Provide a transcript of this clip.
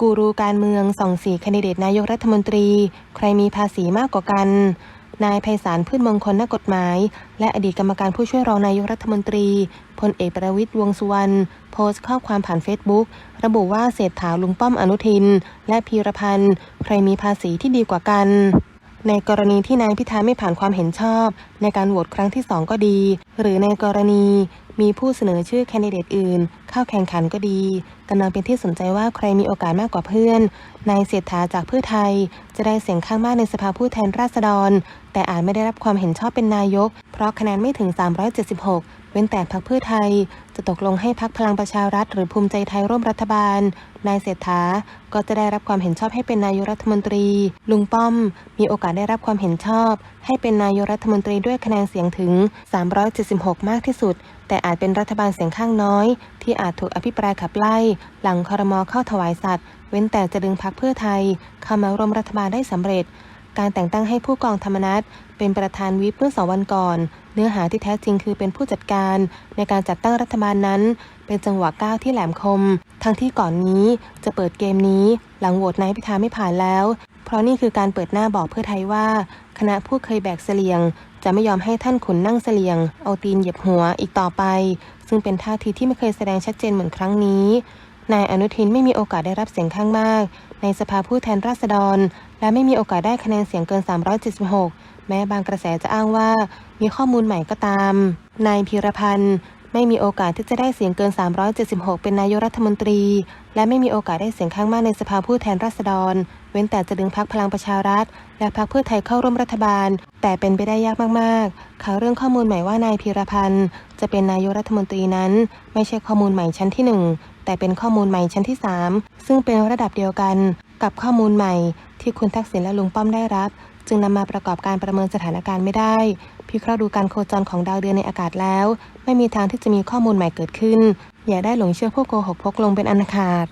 กูรูการเมืองส่องสีคนดิเดตนายกรัฐมนตรี ใครมีภาษีมากกว่ากัน นายไพศาลพืชมงคลนักกฎหมาย และอดีตกรรมการผู้ช่วยรองนายกรัฐมนตรีพลเอกประวิตยวงสุวรรณโพสต์ข้อความผ่านเฟซบุ๊กระบุว่าเศรษฐาลุงป้อมอนุทิน และพีรพันธ์ใครมีภาษีที่ดีกว่ากัน ในกรณีที่นายพิธาไม่ผ่านความเห็นชอบ ในการโหวตครั้งที่สองก็ดี หรือในกรณี มีผู้เสนอชื่อแคนดิเดตอื่น เข้าแข่งขันก็ดีกำลังเป็นที่สนใจว่าใครมีโอกาสมากกว่าเพื่อน นายเศรษฐาจากเพื่อไทย จะได้เสียงข้างมากในสภาผู้แทนราษฎร แต่อาจไม่ได้รับความเห็นชอบเป็นนายก เพราะคะแนนไม่ถึง 376 เว้นแต่พรรคเพื่อไทย จะตกลงให้พรรคพลังประชารัฐ หรือภูมิใจไทยร่วมรัฐบาล นายเศรษฐาก็จะได้รับความเห็นชอบให้เป็นนายกรัฐมนตรี ลุงป้อม มีโอกาสได้รับความเห็นชอบ ให้เป็นนายกรัฐมนตรีด้วยคะแนนเสียงถึง 376 มากที่สุด แต่อาจเป็นรัฐบาลเสียงข้างน้อย ที่อาจถูกอภิปรายขับไล่ หลังคอรมอเข้าถวายสัตว์ เว้นแต่จะดึงพรรคเพื่อไทยเข้ามาร่วมรัฐบาลได้สำเร็จ การแต่งตั้งให้ผู้กองธรรมนัฐเป็นประธานวิปเมื่อสองวันก่อน เนื้อหาที่แท้จริงคือเป็นผู้จัดการ ในการจัดตั้งรัฐบาลนั้น เป็นจังหวะก้าวที่แหลมคม ทั้งที่ก่อนนี้จะเปิดเกมนี้ หลังโหวตนายพิธาไม่ผ่านแล้ว เพราะนี่คือการเปิดหน้าบอกเพื่อไทยว่า คณะผู้เคยแบกเสลียง จะไม่ยอมให้ท่านขุนนั่งเสลียง เอาตีนเหยียบหัวอีกต่อไป ซึ่งเป็นท่าทีที่ไม่เคยแสดงชัดเจนเหมือนครั้งนี้ นายอนุทินไม่มีโอกาสได้รับเสียงข้างมาก ในสภาผู้แทนราษฎร และไม่มีโอกาสได้คะแนนเสียงเกิน 376 แม้บางกระแสจะอ้างว่ามีข้อมูลใหม่ก็ตาม นายพีรพันธ์ ไม่มีโอกาสที่จะได้เสียงเกิน 376 เป็นนายกรัฐมนตรี และไม่มีโอกาสได้เสียงข้างมากในสภาผู้แทนราษฎร เว้นแต่จะดึงพักพลังประชารัฐ และพักเพื่อไทยเข้าร่วมรัฐบาล แต่เป็นไปได้ยากมากๆ ข่าวเรื่องข้อมูลใหม่ว่านายพีรพันธ์จะเป็นนายกรัฐมนตรีนั้น ไม่ใช่ข้อมูลใหม่ชั้นที่หนึ่งแต่เป็นข้อมูลใหม่ชั้นที่ 3 ซึ่งเป็นระดับเดียวกันกับข้อมูลใหม่ที่คุณทักษิณและลุงป้อมได้รับ จึงนำมาประกอบการประเมินสถานการณ์ไม่ได้ พิเคราะห์ดูการโคจรของดาวเดือนในอากาศแล้ว ไม่มีทางที่จะมีข้อมูลใหม่เกิดขึ้น อย่าได้หลงเชื่อพวกโกหกพกลงเป็นอันขาด